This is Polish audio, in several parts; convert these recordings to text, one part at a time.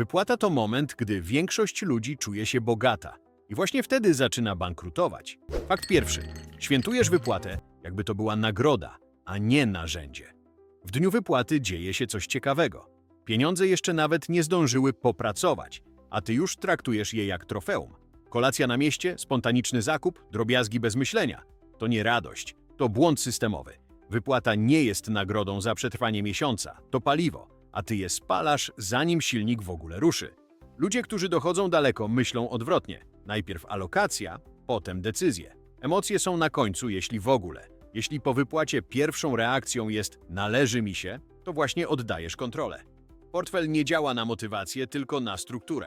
Wypłata to moment, gdy większość ludzi czuje się bogata. I właśnie wtedy zaczyna bankrutować. Fakt pierwszy. Świętujesz wypłatę, jakby to była nagroda, a nie narzędzie. W dniu wypłaty dzieje się coś ciekawego. Pieniądze jeszcze nawet nie zdążyły popracować, a ty już traktujesz je jak trofeum. Kolacja na mieście, spontaniczny zakup, drobiazgi bez myślenia. To nie radość, to błąd systemowy. Wypłata nie jest nagrodą za przetrwanie miesiąca, to paliwo, a ty je spalasz, zanim silnik w ogóle ruszy. Ludzie, którzy dochodzą daleko, myślą odwrotnie. Najpierw alokacja, potem decyzje. Emocje są na końcu, jeśli w ogóle. Jeśli po wypłacie pierwszą reakcją jest należy mi się, to właśnie oddajesz kontrolę. Portfel nie działa na motywację, tylko na strukturę.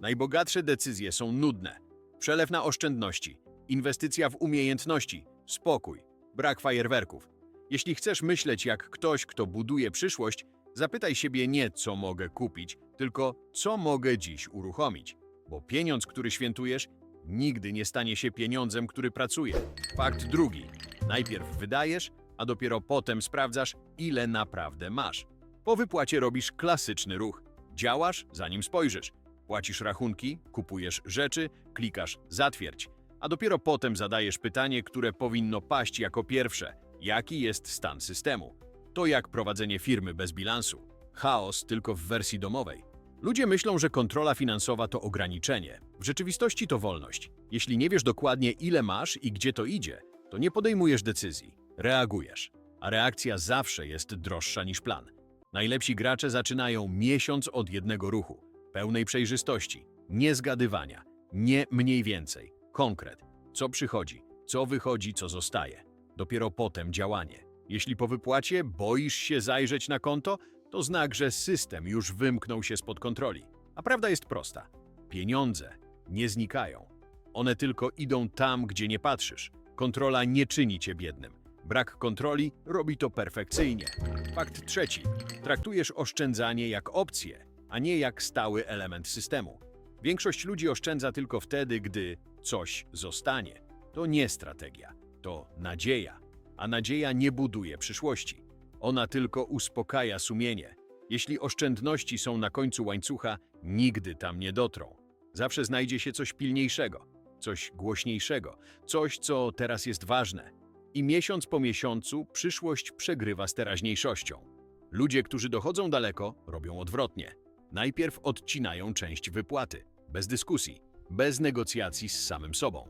Najbogatsze decyzje są nudne. Przelew na oszczędności, inwestycja w umiejętności, spokój, brak fajerwerków. Jeśli chcesz myśleć jak ktoś, kto buduje przyszłość, zapytaj siebie nie co mogę kupić, tylko co mogę dziś uruchomić. Bo pieniądz, który świętujesz, nigdy nie stanie się pieniądzem, który pracuje. Fakt drugi. Najpierw wydajesz, a dopiero potem sprawdzasz, ile naprawdę masz. Po wypłacie robisz klasyczny ruch. Działasz, zanim spojrzysz. Płacisz rachunki, kupujesz rzeczy, klikasz zatwierdź. A dopiero potem zadajesz pytanie, które powinno paść jako pierwsze. Jaki jest stan systemu? To jak prowadzenie firmy bez bilansu. Chaos tylko w wersji domowej. Ludzie myślą, że kontrola finansowa to ograniczenie. W rzeczywistości to wolność. Jeśli nie wiesz dokładnie, ile masz i gdzie to idzie, to nie podejmujesz decyzji, reagujesz. A reakcja zawsze jest droższa niż plan. Najlepsi gracze zaczynają miesiąc od jednego ruchu, pełnej przejrzystości, nie zgadywania, nie mniej więcej, konkret, co przychodzi, co wychodzi, co zostaje. Dopiero potem działanie. Jeśli po wypłacie boisz się zajrzeć na konto, to znak, że system już wymknął się spod kontroli. A prawda jest prosta. Pieniądze nie znikają. One tylko idą tam, gdzie nie patrzysz. Kontrola nie czyni cię biednym. Brak kontroli robi to perfekcyjnie. Fakt trzeci. Traktujesz oszczędzanie jak opcję, a nie jak stały element systemu. Większość ludzi oszczędza tylko wtedy, gdy coś zostanie. To nie strategia, to nadzieja. A nadzieja nie buduje przyszłości. Ona tylko uspokaja sumienie. Jeśli oszczędności są na końcu łańcucha, nigdy tam nie dotrą. Zawsze znajdzie się coś pilniejszego, coś głośniejszego, coś, co teraz jest ważne. I miesiąc po miesiącu przyszłość przegrywa z teraźniejszością. Ludzie, którzy dochodzą daleko, robią odwrotnie. Najpierw odcinają część wypłaty, bez dyskusji, bez negocjacji z samym sobą.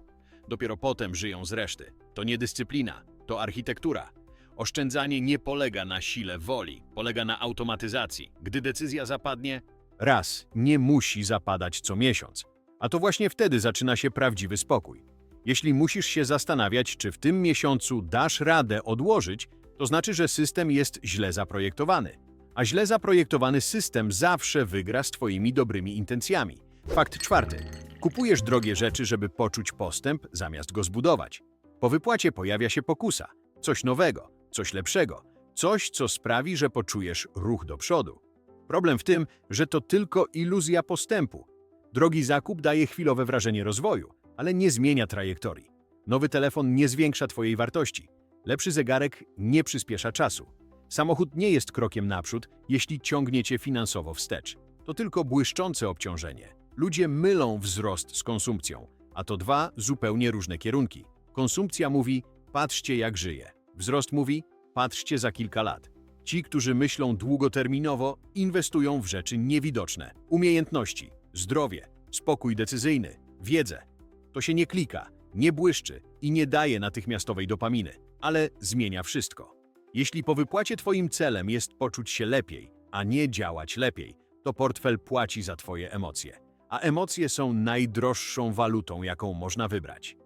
Dopiero potem żyją z reszty. To nie dyscyplina, to architektura. Oszczędzanie nie polega na sile woli, polega na automatyzacji. Gdy decyzja zapadnie, raz nie musi zapadać co miesiąc. A to właśnie wtedy zaczyna się prawdziwy spokój. Jeśli musisz się zastanawiać, czy w tym miesiącu dasz radę odłożyć, to znaczy, że system jest źle zaprojektowany. A źle zaprojektowany system zawsze wygra z Twoimi dobrymi intencjami. Fakt czwarty. Kupujesz drogie rzeczy, żeby poczuć postęp, zamiast go zbudować. Po wypłacie pojawia się pokusa. Coś nowego, coś lepszego, coś, co sprawi, że poczujesz ruch do przodu. Problem w tym, że to tylko iluzja postępu. Drogi zakup daje chwilowe wrażenie rozwoju, ale nie zmienia trajektorii. Nowy telefon nie zwiększa Twojej wartości. Lepszy zegarek nie przyspiesza czasu. Samochód nie jest krokiem naprzód, jeśli ciągnie Cię finansowo wstecz. To tylko błyszczące obciążenie. Ludzie mylą wzrost z konsumpcją, a to dwa zupełnie różne kierunki. Konsumpcja mówi, patrzcie jak żyję. Wzrost mówi, patrzcie za kilka lat. Ci, którzy myślą długoterminowo, inwestują w rzeczy niewidoczne. Umiejętności, zdrowie, spokój decyzyjny, wiedzę. To się nie klika, nie błyszczy i nie daje natychmiastowej dopaminy, ale zmienia wszystko. Jeśli po wypłacie Twoim celem jest poczuć się lepiej, a nie działać lepiej, to portfel płaci za Twoje emocje. A emocje są najdroższą walutą, jaką można wybrać.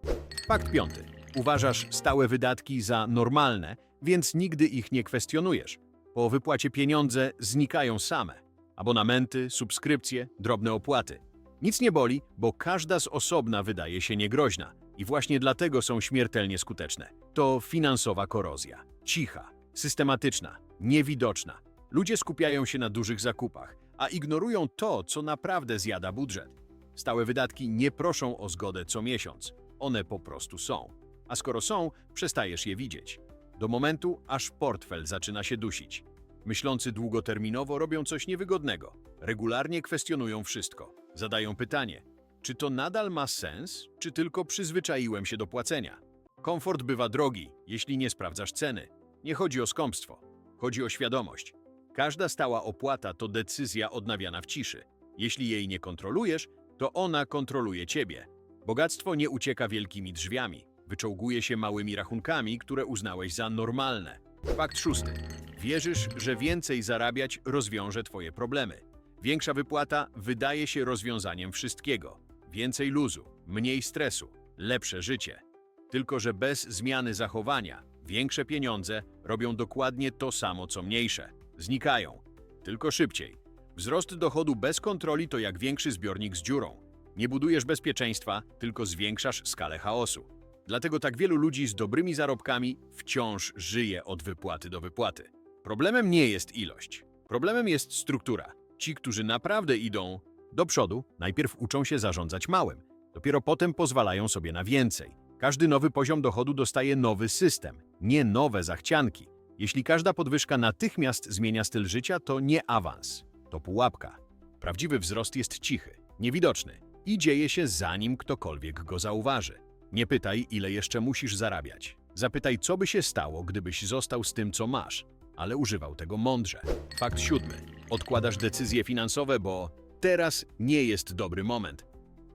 Fakt piąty. Uważasz stałe wydatki za normalne, więc nigdy ich nie kwestionujesz. Po wypłacie pieniądze znikają same. Abonamenty, subskrypcje, drobne opłaty. Nic nie boli, bo każda z osobna wydaje się niegroźna i właśnie dlatego są śmiertelnie skuteczne. To finansowa korozja. Cicha, systematyczna, niewidoczna. Ludzie skupiają się na dużych zakupach, a ignorują to, co naprawdę zjada budżet. Stałe wydatki nie proszą o zgodę co miesiąc. One po prostu są. A skoro są, przestajesz je widzieć. Do momentu, aż portfel zaczyna się dusić. Myślący długoterminowo robią coś niewygodnego. regularnie kwestionują wszystko. Zadają pytanie, czy to nadal ma sens, czy tylko przyzwyczaiłem się do płacenia? Komfort bywa drogi, jeśli nie sprawdzasz ceny. Nie chodzi o skąpstwo, chodzi o świadomość. Każda stała opłata to decyzja odnawiana w ciszy. Jeśli jej nie kontrolujesz, to ona kontroluje ciebie. Bogactwo nie ucieka wielkimi drzwiami, wyczołguje się małymi rachunkami, które uznałeś za normalne. Fakt szósty. Wierzysz, że więcej zarabiać rozwiąże twoje problemy. Większa wypłata wydaje się rozwiązaniem wszystkiego. Więcej luzu, mniej stresu, lepsze życie. Tylko, że bez zmiany zachowania większe pieniądze robią dokładnie to samo, co mniejsze. Znikają. Tylko szybciej. Wzrost dochodu bez kontroli to jak większy zbiornik z dziurą. Nie budujesz bezpieczeństwa, tylko zwiększasz skalę chaosu. Dlatego tak wielu ludzi z dobrymi zarobkami wciąż żyje od wypłaty do wypłaty. Problemem nie jest ilość. Problemem jest struktura. Ci, którzy naprawdę idą do przodu, najpierw uczą się zarządzać małym. Dopiero potem pozwalają sobie na więcej. Każdy nowy poziom dochodu dostaje nowy system, nie nowe zachcianki. Jeśli każda podwyżka natychmiast zmienia styl życia, to nie awans, to pułapka. Prawdziwy wzrost jest cichy, niewidoczny i dzieje się zanim ktokolwiek go zauważy. Nie pytaj, ile jeszcze musisz zarabiać. Zapytaj, co by się stało, gdybyś został z tym, co masz, ale używał tego mądrze. Fakt siódmy. Odkładasz decyzje finansowe, bo teraz nie jest dobry moment.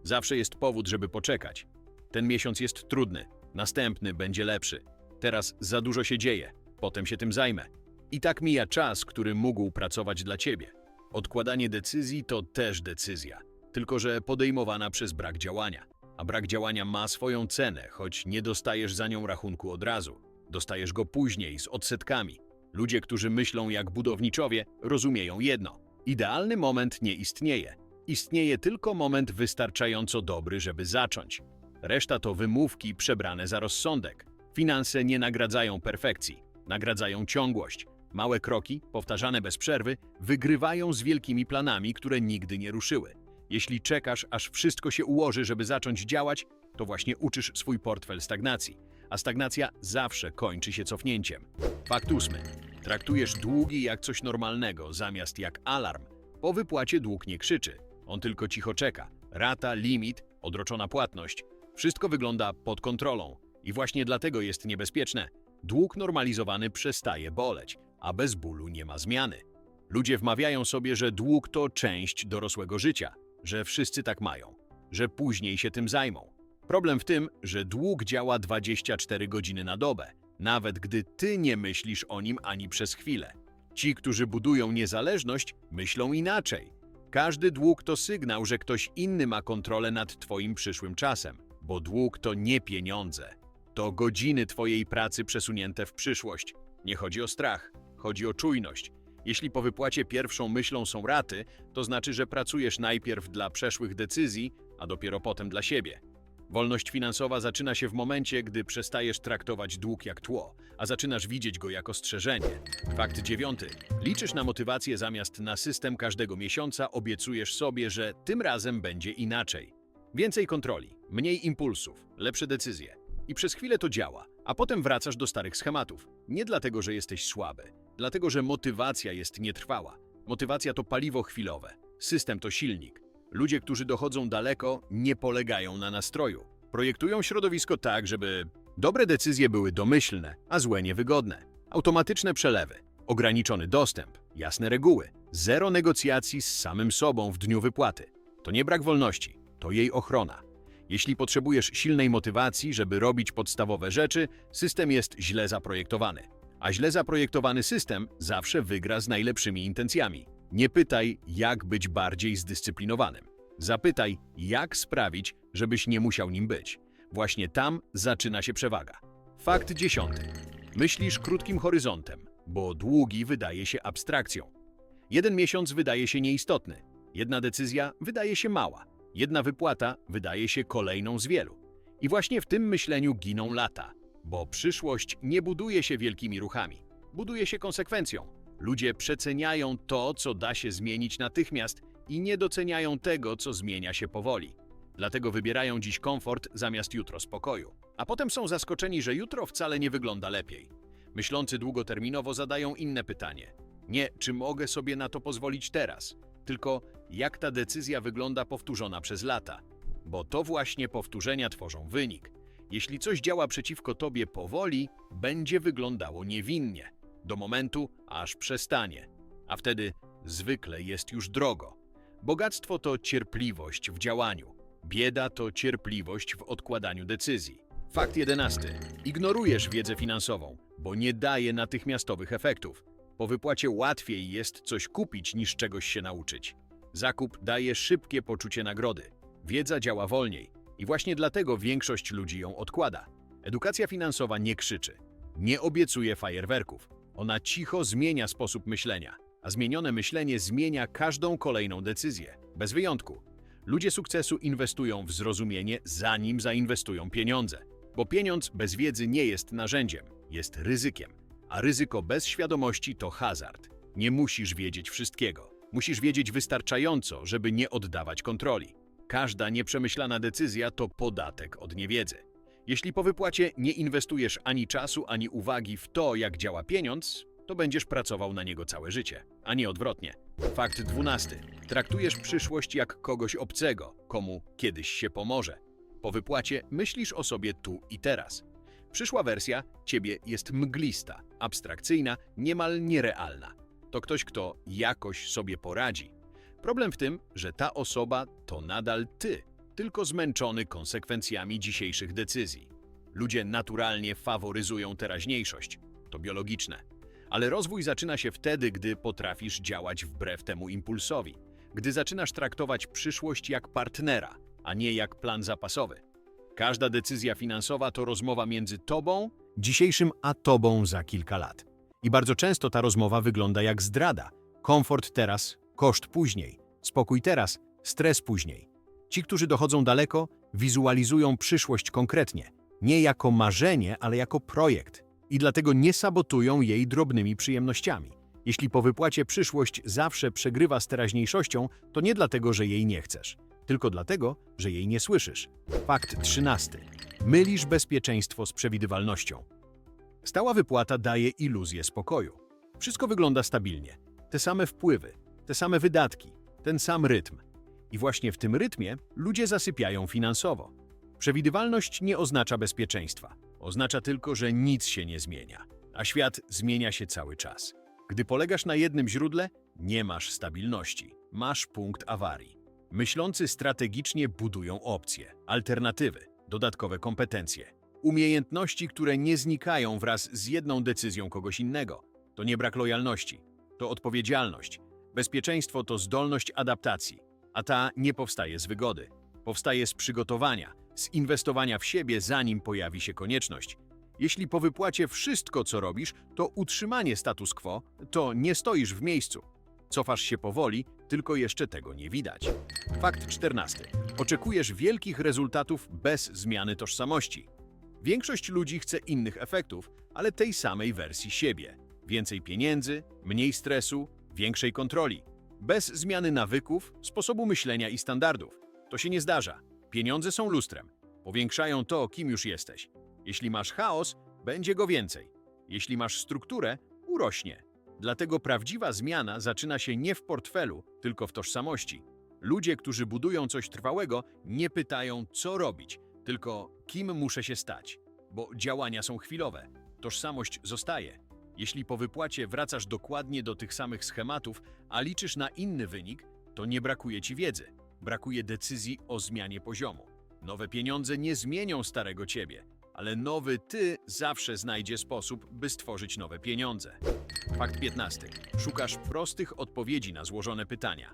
Zawsze jest powód, żeby poczekać. Ten miesiąc jest trudny, następny będzie lepszy. Teraz za dużo się dzieje, potem się tym zajmę. I tak mija czas, który mógł pracować dla ciebie. Odkładanie decyzji to też decyzja, tylko że podejmowana przez brak działania. A brak działania ma swoją cenę, choć nie dostajesz za nią rachunku od razu. Dostajesz go później, z odsetkami. Ludzie, którzy myślą jak budowniczowie, rozumieją jedno. Idealny moment nie istnieje. Istnieje tylko moment wystarczająco dobry, żeby zacząć. Reszta to wymówki przebrane za rozsądek. Finanse nie nagradzają perfekcji, nagradzają ciągłość. Małe kroki, powtarzane bez przerwy, wygrywają z wielkimi planami, które nigdy nie ruszyły. Jeśli czekasz, aż wszystko się ułoży, żeby zacząć działać, to właśnie uczysz swój portfel stagnacji. A stagnacja zawsze kończy się cofnięciem. Fakt ósmy. Traktujesz długi jak coś normalnego, zamiast jak alarm. Po wypłacie dług nie krzyczy. On tylko cicho czeka. Rata, limit, odroczona płatność. Wszystko wygląda pod kontrolą. I właśnie dlatego jest niebezpieczne. Dług normalizowany przestaje boleć, a bez bólu nie ma zmiany. Ludzie wmawiają sobie, że dług to część dorosłego życia, że wszyscy tak mają, że później się tym zajmą. Problem w tym, że dług działa 24 godziny na dobę, nawet gdy ty nie myślisz o nim ani przez chwilę. Ci, którzy budują niezależność, myślą inaczej. Każdy dług to sygnał, że ktoś inny ma kontrolę nad twoim przyszłym czasem, bo dług to nie pieniądze. To godziny twojej pracy przesunięte w przyszłość. Nie chodzi o strach, chodzi o czujność. Jeśli po wypłacie pierwszą myślą są raty, to znaczy, że pracujesz najpierw dla przeszłych decyzji, a dopiero potem dla siebie. Wolność finansowa zaczyna się w momencie, gdy przestajesz traktować dług jak tło, a zaczynasz widzieć go jako strzeżenie. Fakt dziewiąty. Liczysz na motywację zamiast na system każdego miesiąca, obiecujesz sobie, że tym razem będzie inaczej. Więcej kontroli, mniej impulsów, lepsze decyzje. I przez chwilę to działa, a potem wracasz do starych schematów. Nie dlatego, że jesteś słaby, dlatego, że motywacja jest nietrwała. Motywacja to paliwo chwilowe, system to silnik. Ludzie, którzy dochodzą daleko, nie polegają na nastroju. Projektują środowisko tak, żeby dobre decyzje były domyślne, a złe niewygodne. Automatyczne przelewy, ograniczony dostęp, jasne reguły, zero negocjacji z samym sobą w dniu wypłaty. To nie brak wolności, to jej ochrona. Jeśli potrzebujesz silnej motywacji, żeby robić podstawowe rzeczy, system jest źle zaprojektowany. A źle zaprojektowany system zawsze wygra z najlepszymi intencjami. Nie pytaj, jak być bardziej zdyscyplinowanym. Zapytaj, jak sprawić, żebyś nie musiał nim być. Właśnie tam zaczyna się przewaga. Fakt dziesiąty. Myślisz krótkim horyzontem, bo długi wydaje się abstrakcją. Jeden miesiąc wydaje się nieistotny, jedna decyzja wydaje się mała, jedna wypłata wydaje się kolejną z wielu. I właśnie w tym myśleniu giną lata, bo przyszłość nie buduje się wielkimi ruchami, buduje się konsekwencją. Ludzie przeceniają to, co da się zmienić natychmiast i nie doceniają tego, co zmienia się powoli. Dlatego wybierają dziś komfort zamiast jutro spokoju. A potem są zaskoczeni, że jutro wcale nie wygląda lepiej. Myślący długoterminowo zadają inne pytanie. Nie, czy mogę sobie na to pozwolić teraz? Tylko jak ta decyzja wygląda powtórzona przez lata. Bo to właśnie powtórzenia tworzą wynik. Jeśli coś działa przeciwko tobie powoli, będzie wyglądało niewinnie, do momentu, aż przestanie. A wtedy zwykle jest już drogo. Bogactwo to cierpliwość w działaniu, bieda to cierpliwość w odkładaniu decyzji. Fakt jedenasty. Ignorujesz wiedzę finansową, bo nie daje natychmiastowych efektów. Po wypłacie łatwiej jest coś kupić niż czegoś się nauczyć. Zakup daje szybkie poczucie nagrody. Wiedza działa wolniej i właśnie dlatego większość ludzi ją odkłada. Edukacja finansowa nie krzyczy, nie obiecuje fajerwerków. Ona cicho zmienia sposób myślenia, a zmienione myślenie zmienia każdą kolejną decyzję, bez wyjątku. Ludzie sukcesu inwestują w zrozumienie, zanim zainwestują pieniądze. Bo pieniądz bez wiedzy nie jest narzędziem, jest ryzykiem. A ryzyko bez świadomości to hazard. Nie musisz wiedzieć wszystkiego. Musisz wiedzieć wystarczająco, żeby nie oddawać kontroli. Każda nieprzemyślana decyzja to podatek od niewiedzy. Jeśli po wypłacie nie inwestujesz ani czasu, ani uwagi w to, jak działa pieniądz, to będziesz pracował na niego całe życie, a nie odwrotnie. Fakt dwunasty. Traktujesz przyszłość jak kogoś obcego, komu kiedyś się pomoże. Po wypłacie myślisz o sobie tu i teraz. Przyszła wersja ciebie jest mglista, abstrakcyjna, niemal nierealna. To ktoś, kto jakoś sobie poradzi. Problem w tym, że ta osoba to nadal ty, tylko zmęczony konsekwencjami dzisiejszych decyzji. Ludzie naturalnie faworyzują teraźniejszość. To biologiczne. Ale rozwój zaczyna się wtedy, gdy potrafisz działać wbrew temu impulsowi. Gdy zaczynasz traktować przyszłość jak partnera, a nie jak plan zapasowy. Każda decyzja finansowa to rozmowa między tobą, dzisiejszym, a tobą za kilka lat. I bardzo często ta rozmowa wygląda jak zdrada. Komfort teraz, koszt później. Spokój teraz, stres później. Ci, którzy dochodzą daleko, wizualizują przyszłość konkretnie. Nie jako marzenie, ale jako projekt. I dlatego nie sabotują jej drobnymi przyjemnościami. Jeśli po wypłacie przyszłość zawsze przegrywa z teraźniejszością, to nie dlatego, że jej nie chcesz, tylko dlatego, że jej nie słyszysz. Fakt trzynasty. Mylisz bezpieczeństwo z przewidywalnością. Stała wypłata daje iluzję spokoju. Wszystko wygląda stabilnie. Te same wpływy, te same wydatki, ten sam rytm. I właśnie w tym rytmie ludzie zasypiają finansowo. Przewidywalność nie oznacza bezpieczeństwa. Oznacza tylko, że nic się nie zmienia, a świat zmienia się cały czas. Gdy polegasz na jednym źródle, nie masz stabilności, masz punkt awarii. Myślący strategicznie budują opcje, alternatywy, dodatkowe kompetencje, umiejętności, które nie znikają wraz z jedną decyzją kogoś innego. To nie brak lojalności, to odpowiedzialność. Bezpieczeństwo to zdolność adaptacji, a ta nie powstaje z wygody. Powstaje z przygotowania, z inwestowania w siebie, zanim pojawi się konieczność. Jeśli po wypłacie wszystko, co robisz, to utrzymanie status quo, to nie stoisz w miejscu. Cofasz się powoli, tylko jeszcze tego nie widać. Fakt 14. Oczekujesz wielkich rezultatów bez zmiany tożsamości. Większość ludzi chce innych efektów, ale tej samej wersji siebie. Więcej pieniędzy, mniej stresu, większej kontroli. Bez zmiany nawyków, sposobu myślenia i standardów. To się nie zdarza. Pieniądze są lustrem. Powiększają to, kim już jesteś. Jeśli masz chaos, będzie go więcej. Jeśli masz strukturę, urośnie. Dlatego prawdziwa zmiana zaczyna się nie w portfelu, tylko w tożsamości. Ludzie, którzy budują coś trwałego, nie pytają, co robić, tylko kim muszę się stać, bo działania są chwilowe. Tożsamość zostaje. Jeśli po wypłacie wracasz dokładnie do tych samych schematów, a liczysz na inny wynik, to nie brakuje ci wiedzy. Brakuje decyzji o zmianie poziomu. Nowe pieniądze nie zmienią starego ciebie, ale nowy ty zawsze znajdzie sposób, by stworzyć nowe pieniądze. Fakt 15. Szukasz prostych odpowiedzi na złożone pytania.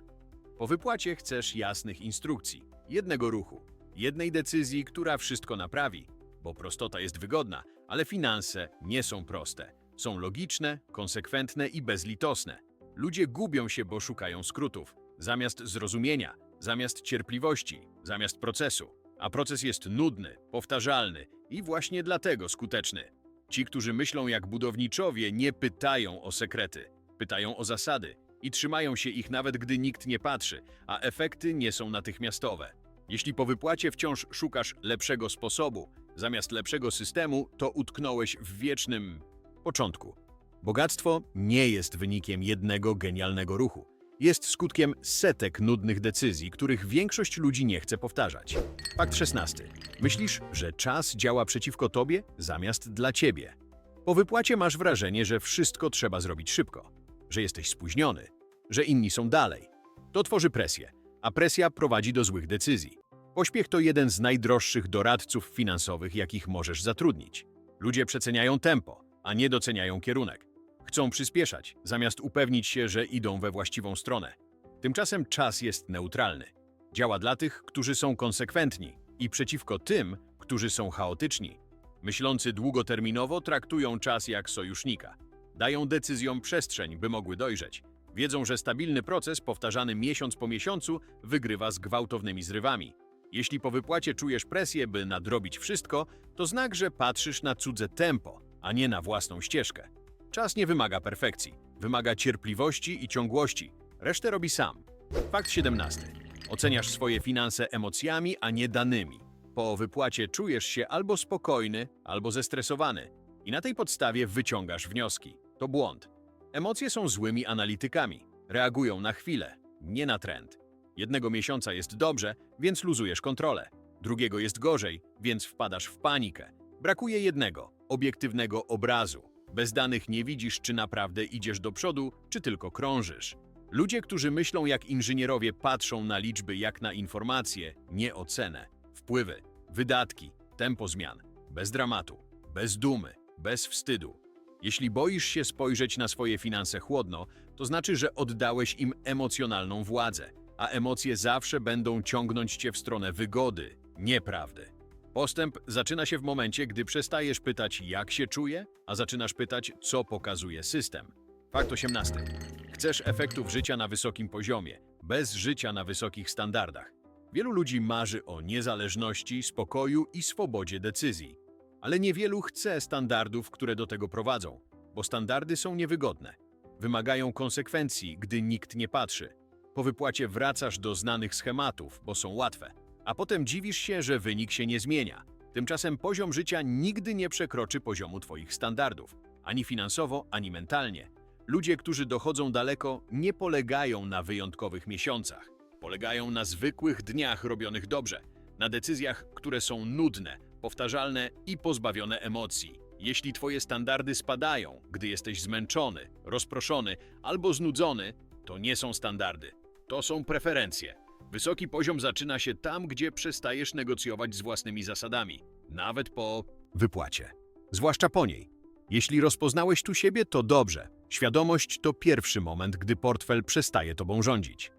Po wypłacie chcesz jasnych instrukcji, jednego ruchu, jednej decyzji, która wszystko naprawi, bo prostota jest wygodna, ale finanse nie są proste. Są logiczne, konsekwentne i bezlitosne. Ludzie gubią się, bo szukają skrótów, zamiast zrozumienia, zamiast cierpliwości, zamiast procesu. A proces jest nudny, powtarzalny i właśnie dlatego skuteczny. Ci, którzy myślą jak budowniczowie, nie pytają o sekrety, pytają o zasady i trzymają się ich nawet gdy nikt nie patrzy, a efekty nie są natychmiastowe. Jeśli po wypłacie wciąż szukasz lepszego sposobu, zamiast lepszego systemu, to utknąłeś w wiecznym początku. Bogactwo nie jest wynikiem jednego genialnego ruchu. Jest skutkiem setek nudnych decyzji, których większość ludzi nie chce powtarzać. Fakt 16. Myślisz, że czas działa przeciwko tobie zamiast dla ciebie. Po wypłacie masz wrażenie, że wszystko trzeba zrobić szybko, że jesteś spóźniony, że inni są dalej. To tworzy presję, a presja prowadzi do złych decyzji. Pośpiech to jeden z najdroższych doradców finansowych, jakich możesz zatrudnić. Ludzie przeceniają tempo, a nie doceniają kierunek. Chcą przyspieszać, zamiast upewnić się, że idą we właściwą stronę. Tymczasem czas jest neutralny. Działa dla tych, którzy są konsekwentni i przeciwko tym, którzy są chaotyczni. Myślący długoterminowo traktują czas jak sojusznika. Dają decyzjom przestrzeń, by mogły dojrzeć. Wiedzą, że stabilny proces, powtarzany miesiąc po miesiącu, wygrywa z gwałtownymi zrywami. Jeśli po wypłacie czujesz presję, by nadrobić wszystko, to znak, że patrzysz na cudze tempo, a nie na własną ścieżkę. Czas nie wymaga perfekcji, wymaga cierpliwości i ciągłości. Resztę robi sam. Fakt 17. Oceniasz swoje finanse emocjami, a nie danymi. Po wypłacie czujesz się albo spokojny, albo zestresowany. I na tej podstawie wyciągasz wnioski. To błąd. Emocje są złymi analitykami. Reagują na chwilę, nie na trend. Jednego miesiąca jest dobrze, więc luzujesz kontrolę. Drugiego jest gorzej, więc wpadasz w panikę. Brakuje jednego, obiektywnego obrazu. Bez danych nie widzisz, czy naprawdę idziesz do przodu, czy tylko krążysz. Ludzie, którzy myślą jak inżynierowie, patrzą na liczby jak na informacje, nie ocenę. Wpływy, wydatki, tempo zmian. Bez dramatu, bez dumy, bez wstydu. Jeśli boisz się spojrzeć na swoje finanse chłodno, to znaczy, że oddałeś im emocjonalną władzę, a emocje zawsze będą ciągnąć cię w stronę wygody, nieprawdy. Postęp zaczyna się w momencie, gdy przestajesz pytać, jak się czuję, a zaczynasz pytać, co pokazuje system. Fakt 18. Chcesz efektów życia na wysokim poziomie, bez życia na wysokich standardach. Wielu ludzi marzy o niezależności, spokoju i swobodzie decyzji. Ale niewielu chce standardów, które do tego prowadzą, bo standardy są niewygodne. Wymagają konsekwencji, gdy nikt nie patrzy. Po wypłacie wracasz do znanych schematów, bo są łatwe, a potem dziwisz się, że wynik się nie zmienia. Tymczasem poziom życia nigdy nie przekroczy poziomu Twoich standardów, ani finansowo, ani mentalnie. Ludzie, którzy dochodzą daleko, nie polegają na wyjątkowych miesiącach. Polegają na zwykłych dniach robionych dobrze, na decyzjach, które są nudne, powtarzalne i pozbawione emocji. Jeśli Twoje standardy spadają, gdy jesteś zmęczony, rozproszony albo znudzony, to nie są standardy, to są preferencje. Wysoki poziom zaczyna się tam, gdzie przestajesz negocjować z własnymi zasadami, nawet po wypłacie. Zwłaszcza po niej. Jeśli rozpoznałeś tu siebie, to dobrze. Świadomość to pierwszy moment, gdy portfel przestaje tobą rządzić.